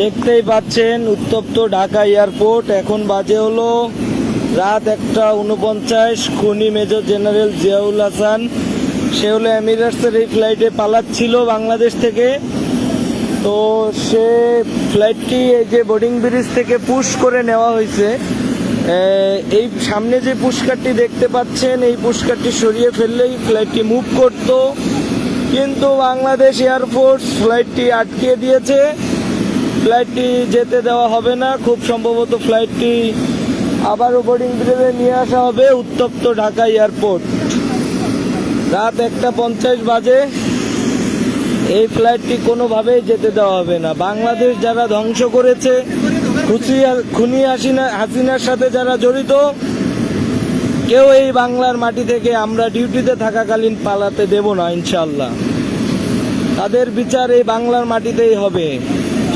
দেখতেই পাচ্ছেন উত্তপ্ত ঢাকা এয়ারপোর্ট। এখন বাজে হলো রাত একটা উনপঞ্চাশ, খুনি মেজর জেনারেল জিয়াউল হাসান। সে হলো এমিরেটসের এই ফ্লাইটে পালাচ্ছিল বাংলাদেশ থেকে। তো সে ফ্লাইটটি এই যে বোর্ডিং ব্রিজ থেকে পুশ করে নেওয়া হয়েছে। এই সামনে যে পুষ্কারটি দেখতে পাচ্ছেন, এই পুষ্কারটি সরিয়ে ফেললেই ফ্লাইটটি মুভ করতো। কিন্তু বাংলাদেশ এয়ারফোর্স ফ্লাইটটি আটকে দিয়েছে। ফ্লাইটটি যেতে দেওয়া হবে না। খুব সম্ভবত ফ্লাইটটি আবারও বোর্ডিং ব্রিজে নিয়ে আসা হবে উত্তপ্ত ঢাকা এয়ারপোর্ট। রাত একটা পঞ্চাশ বাজে। এই ফ্লাইটটি কোনোভাবেই যেতে দেওয়া হবে না। বাংলাদেশ যারা ধ্বংস করেছে খুনি হাসিনা হাসিনার সাথে যারা জড়িত, কেউ এই বাংলার মাটি থেকে আমরা ডিউটিতে থাকাকালীন পালাতে দেব না ইনশাল্লাহ তাদের বিচার এই বাংলার মাটিতেই হবে।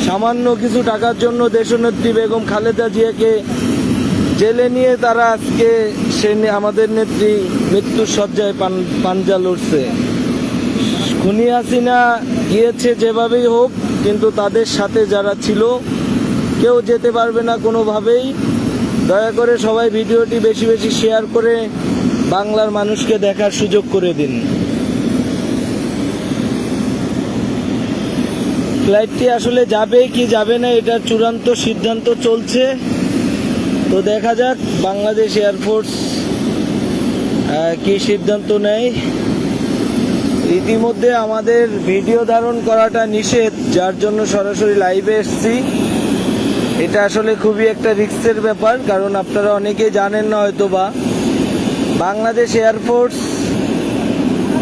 সামান্য কিছু টাকার জন্য দেশনেত্রী বেগম খালেদা জিয়াকে জেলে নিয়ে তারা আজকে সে আমাদের নেত্রী মৃত্যুর শয্যায় পান পাঞ্জা লড়ছে। খুনি হাসিনা গিয়েছে যেভাবেই হোক, কিন্তু তাদের সাথে যারা ছিল, কেউ যেতে পারবে না কোনোভাবেই। দয়া করে সবাই ভিডিওটি বেশি বেশি শেয়ার করে বাংলার মানুষকে দেখার সুযোগ করে দিন। ফ্লাইটটি আসলে যাবে কি যাবে না এটার চূড়ান্ত সিদ্ধান্ত চলছে। তো দেখা যাক, বাংলাদেশ এয়ারফোর্স কি সিদ্ধান্ত নেয়। ইতিমধ্যে আমাদের ভিডিও ধারণ করাটা নিষেধ, যার জন্য সরাসরি লাইভে এসেছি। এটা আসলে খুবই একটা রিস্কের ব্যাপার, কারণ আপনারা অনেকেই জানেন না হয়তো বা বাংলাদেশ এয়ারফোর্স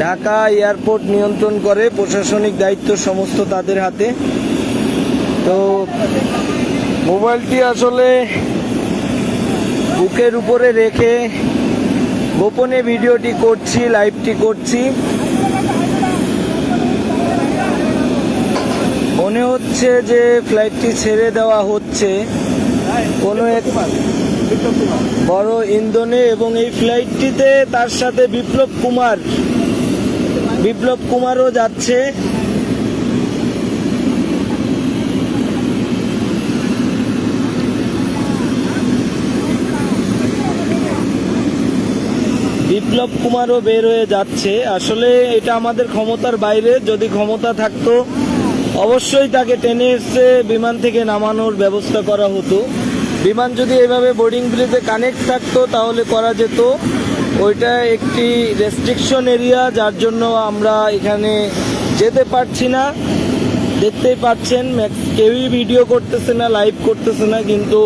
ঢাকা এয়ারপোর্ট নিয়ন্ত্রণ করে প্রশাসনিক দায়িত্ব সমস্ত তাদের হাতে। তো মোবাইলটি আসলে বুকের উপরে রেখে গোপনে ভিডিওটি করছি, লাইভটি করছি। মনে হচ্ছে যে ফ্লাইটটি ছেড়ে দেওয়া হচ্ছে। কোনো এক বড় ইন্ধনে এবং এই ফ্লাইটটিতে তার সাথে বিপ্লব কুমার বিপ্লব কুমারও যাচ্ছে। বিপ্লব কুমারও বের হয়ে যাচ্ছে। আসলে এটা আমাদের ক্ষমতার বাইরে, যদি ক্ষমতা থাকতো, অবশ্যই তাকে টেনে এসে বিমান থেকে নামানোর ব্যবস্থা করা হতো। বিমান যদি এভাবে বোর্ডিং ব্রিজে কানেক্ট থাকতো, তাহলে করা যেত। ওইটা একটি রেস্ট্রিকশন এরিয়া যার জন্য আমরা এখানে যেতে পারছি না। দেখতেই পাচ্ছেন কেউই ভিডিও করতেছে না লাইভ করতেছে না, কিন্তু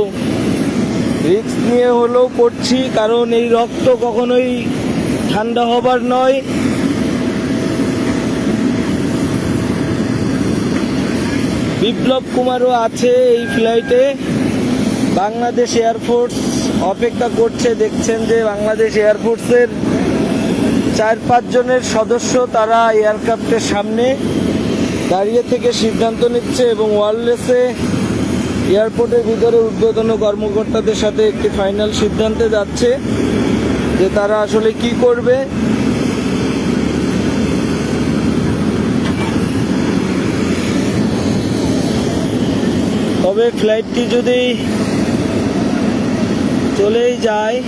রিস্ক নিয়ে হলেও করছি, কারণ এই রক্ত কখনোই ঠান্ডা হবার নয়। বিপ্লব কুমারও আছে এই ফ্লাইটে বাংলাদেশ এয়ারফোর্স অপেক্ষা করছে, দেখছেন যে বাংলাদেশ এয়ারফোর্সের চার, পাঁচ জনের সদস্য তারা এয়ারক্রাফটের সামনে দাঁড়িয়ে থেকে সিদ্ধান্ত নিচ্ছে এবং ওয়ারলেসে এয়ারপোর্টের ভিতরে উদ্বোধন কর্মকর্তাদের সাথে একটি ফাইনাল সিদ্ধান্তে যাচ্ছে যে তারা আসলে কি করবে। তবে ফ্লাইটটি যদি চলেই যায়।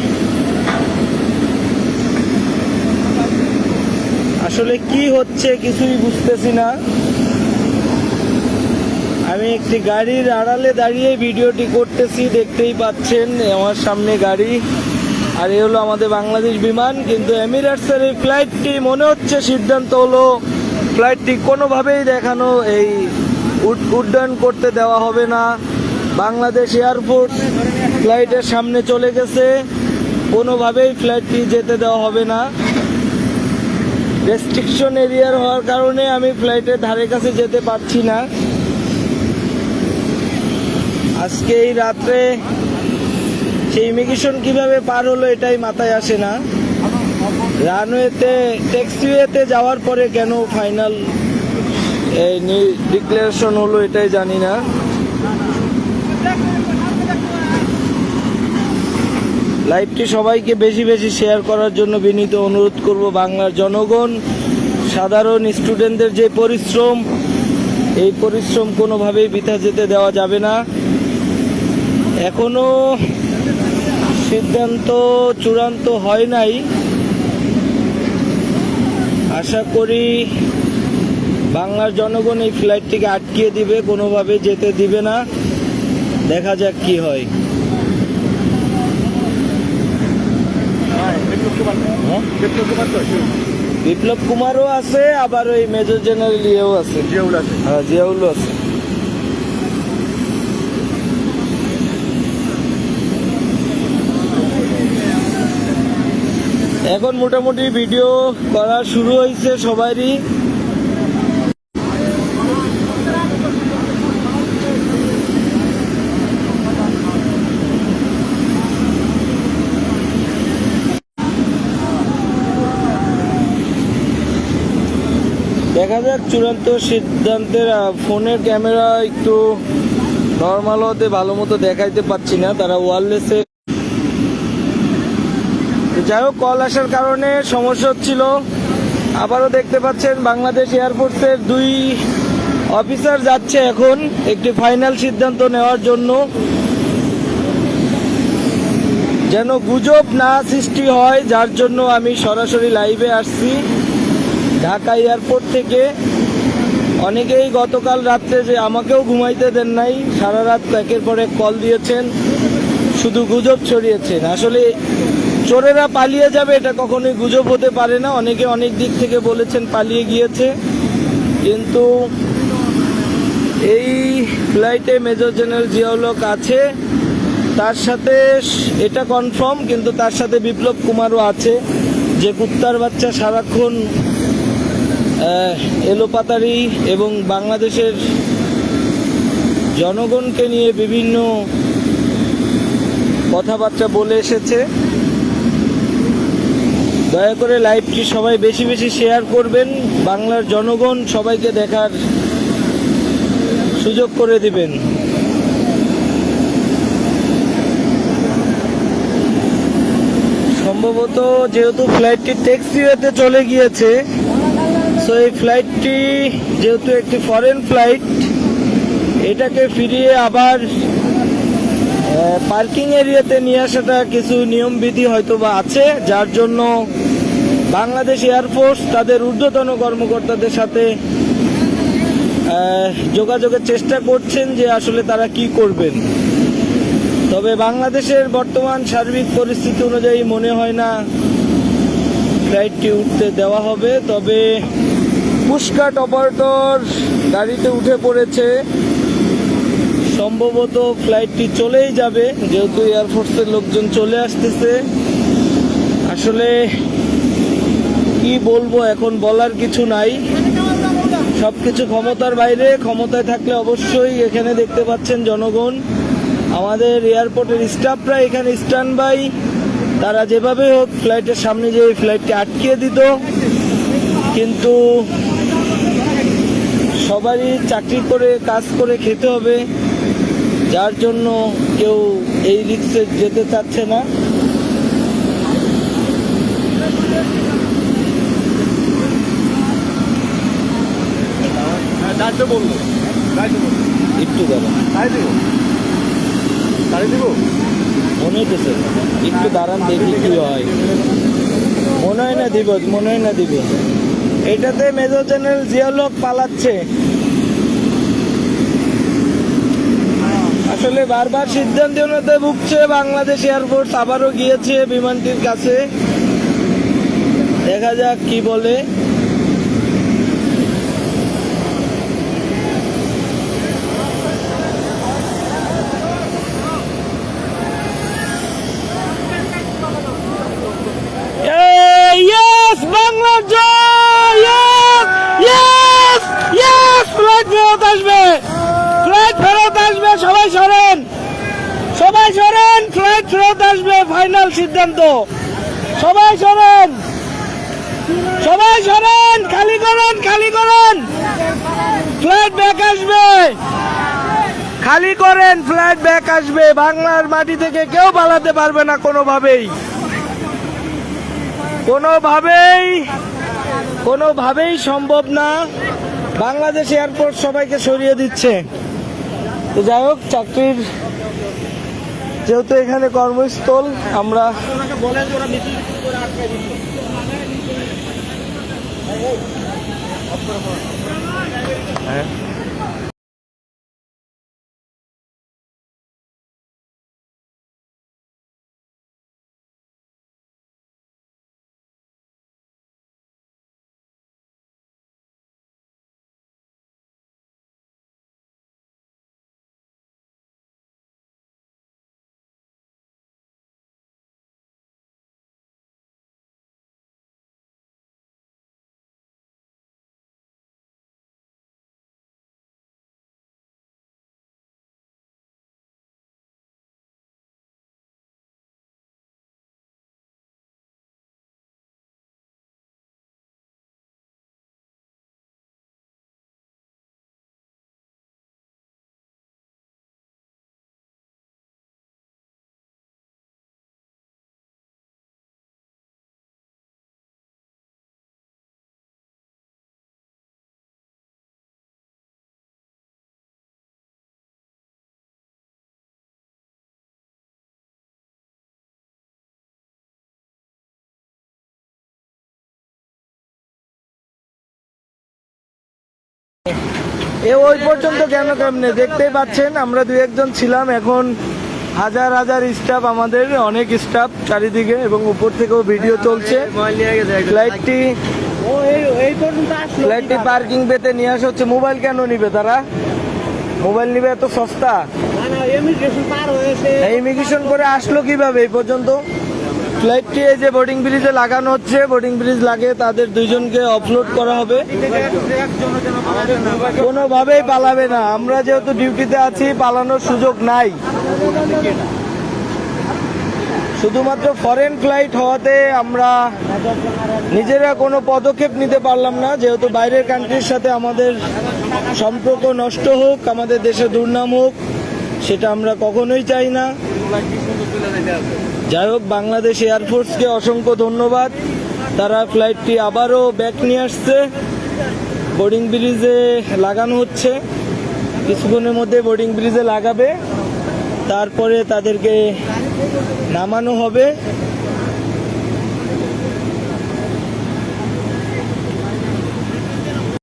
আসলে কি হচ্ছে কিছুই বুঝতেছি না। আমি একটি গাড়ির আড়ালে দাঁড়িয়ে ভিডিওটি করতেছি, দেখতেই পাচ্ছেন আমার সামনে গাড়ি। আর এ হলো আমাদের বাংলাদেশ বিমান, কিন্তু এমিরেটসের এই ফ্লাইটটি মনে হচ্ছে সিদ্ধান্ত হলো ফ্লাইটটি কোনোভাবেই দেখানো, এই উড- উড্ডয়ন করতে দেওয়া হবে না। বাংলাদেশ এয়ারপোর্ট ফ্লাইটের সামনে চলে গেছে। কোনোভাবেই ফ্লাইটটি যেতে দেওয়া হবে না। রেস্ট্রিকশন এরিয়ার হওয়ার কারণে আমি ফ্লাইটের ধারে কাছে যেতে পারছি না। আজকে এই রাত্রে সেই ইমিগ্রেশন কীভাবে পার হলো এটাই মাথায় আসে না। রানওয়েতে, ট্যাক্সিওয়েতে যাওয়ার পরে কেন ফাইনাল এই ডিক্লারেশন হলো এটাই জানি না। লাইভটি সবাইকে বেশি বেশি শেয়ার করার জন্য বিনীত অনুরোধ করব বাংলার জনগণ, সাধারণ স্টুডেন্টদের যে পরিশ্রম, এই পরিশ্রম কোনোভাবেই বৃথা যেতে দেওয়া যাবে না। এখনও সিদ্ধান্ত চূড়ান্ত হয় নাই। আশা করি বাংলার জনগণ এই ফ্লাইটটিকে আটকিয়ে দিবে, কোনোভাবে যেতে দিবে না। দেখা যাক কি হয়? বিপ্লব কুমারও আছে, আবার ওই মেজর জেনারেল ইয়েও আছে। হ্যাঁ জিয়াউলও আছে। এখন মোটামুটি ভিডিও করা শুরু হয়েছে সবারই। দেখা যাক, চূড়ান্ত সিদ্ধান্তের ফোনের ক্যামেরা একটু নর্মাল হতে ভালো মতো দেখাইতে পাচ্ছি না, তারা ওয়ারলেসে যাই হোক কল আসার কারণে সমস্যা হচ্ছিল। আবারও দেখতে পাচ্ছেন, বাংলাদেশ এয়ারফোর্সের দুই অফিসার যাচ্ছে এখন, একটি ফাইনাল সিদ্ধান্ত নেওয়ার জন্য। যেন গুজব না সৃষ্টি হয়, যার জন্য আমি সরাসরি লাইভে আসছি। ঢাকা এয়ারপোর্ট থেকে অনেকেই গতকাল রাত্রে যে আমাকেও ঘুমাইতে দেন নাই, সারা রাত একের পর কল দিয়েছেন, শুধু গুজব ছড়িয়েছেন। আসলে চোরেরা পালিয়ে যাবে এটা কখনোই গুজব হতে পারে না। অনেকে অনেক দিক থেকে বলেছেন পালিয়ে গিয়েছে। কিন্তু এই ফ্লাইটে মেজর জেনারেল জিয়াউলক আছে। তার সাথে এটা কনফার্ম, কিন্তু তার সাথে বিপ্লব কুমারও আছে। যে কুত্তার বাচ্চা সারাক্ষণ এলোপাতারি এবং বাংলাদেশের জনগণকে নিয়ে বিভিন্ন কথাবার্তা বলে এসেছে। দয়া করে লাইভটি সবাই বেশি বেশি শেয়ার করবেন, বাংলার জনগণ সবাইকে দেখার সুযোগ করে দিবেন। সম্ভবত যেহেতু ফ্লাইটটি ট্যাক্সিওয়েতে চলে গিয়েছে সো এই ফ্লাইটটি যেহেতু একটি ফরেন ফ্লাইট এটাকে ফিরিয়ে আবার পার্কিং এরিয়াতে নিয়ে আসাটা কিছু নিয়মবিধি হয়তো বা আছে, যার জন্য বাংলাদেশ এয়ারফোর্স তাদের ঊর্ধ্বতন কর্মকর্তাদের সাথে যোগাযোগের চেষ্টা করছেন যে আসলে তারা কি করবেন। তবে বাংলাদেশের বর্তমান সার্বিক পরিস্থিতি অনুযায়ী মনে হয় না ফ্লাইটটি উঠতে দেওয়া হবে, তবে পুষ্কাট অপারেটর গাড়িতে উঠে পড়েছে। সম্ভবত ফ্লাইটটি চলেই যাবে, যেহেতু এয়ারফোর্সের লোকজন চলে আসতেছে। আসলে কি বলব, এখন বলার কিছু নাই। সব কিছু ক্ষমতার বাইরে, ক্ষমতায় থাকলে অবশ্যই এখানে দেখতে পাচ্ছেন জনগণ। আমাদের এয়ারপোর্টের স্টাফরা এখানে স্ট্যান্ড বাই তারা যেভাবে হোক ফ্লাইটের সামনে যে ফ্লাইটটি আটকিয়ে দিত। কিন্তু সবারই চাকরি করে কাজ করে খেতে হবে। যার জন্য কেউ এই রিক্সে যেতে চাচ্ছে না। একটু মনে হইতেছে একটু দাঁড়ান দেখি কি হয়। মনে হয় না দিব মনে হয় না দিবে এটাতে মেজর জেনারেল জিওলক পালাচ্ছে। আসলে বারবার সিদ্ধান্ততে ভুগছে বাংলাদেশ এয়ারফোর্স, আবারও গিয়েছে বিমানটির কাছে। দেখা যাক কি বলে ইয়েস বাংলা জয় ইয়েস ইয়েস ফ্লাইট ফেরত আসবে ফ্লাইট আসবে, সবাই সরেন। সবাই সরেন ফ্লাইট ফেরত আসবে, ফাইনাল সিদ্ধান্ত। সবাই সরেন। সবাই সরেন, খালি করুন খালি করুন। ফ্লাইট ব্যাক আসবে। খালি করেন, ফ্লাইট ব্যাক আসবে। বাংলার মাটি থেকে কেউ পালাতে পারবে না কোনোভাবেই। কোনোভাবেই কোনোভাবেই সম্ভব না। বাংলাদেশ এয়ারপোর্ট সবাইকে সরিয়ে দিচ্ছে। যাই হোক চাকরির যেহেতু এখানে কর্মস্থল আমরা এ ওই পর্যন্ত কেন কেমনে? দেখতেই পাচ্ছেন আমরা দু একজন ছিলাম এখন হাজার হাজার স্টাফ আমাদের অনেক স্টাফ চারিদিকে এবং উপর থেকেও ভিডিও চলছে। ফ্লাইটটি ফ্লাইটটি পার্কিং পেতে নিয়ে আসা হচ্ছে। মোবাইল কেন নিবে তারা? মোবাইল নিবে এত সস্তা? ইমিগ্রেশন করে আসলো কীভাবে এই পর্যন্ত? ফ্লাইটটি এই যে বোর্ডিং ব্রিজে লাগানো হচ্ছে বোর্ডিং ব্রিজ লাগে তাদের দুইজনকে অফলোড করা হবে। কোনোভাবেই পালাবে না। আমরা যেহেতু ডিউটিতে আছি, পালানোর সুযোগ নাই। শুধুমাত্র ফরেন ফ্লাইট হওয়াতে আমরা নিজেরা কোনো পদক্ষেপ নিতে পারলাম না। যেহেতু বাইরের কান্ট্রির সাথে আমাদের সম্পর্ক নষ্ট হোক, আমাদের দেশে দুর্নাম হোক, সেটা আমরা কখনোই চাই না। যাই হোক, বাংলাদেশ এয়ারফোর্সকে অসংখ্য ধন্যবাদ। তারা ফ্লাইটটি আবারও ব্যাক নিয়ে আসছে। বোর্ডিং ব্রিজে লাগানো হচ্ছে। কিছুক্ষণের মধ্যে বোর্ডিং ব্রিজে লাগাবে। তারপরে তাদেরকে নামানো হবে।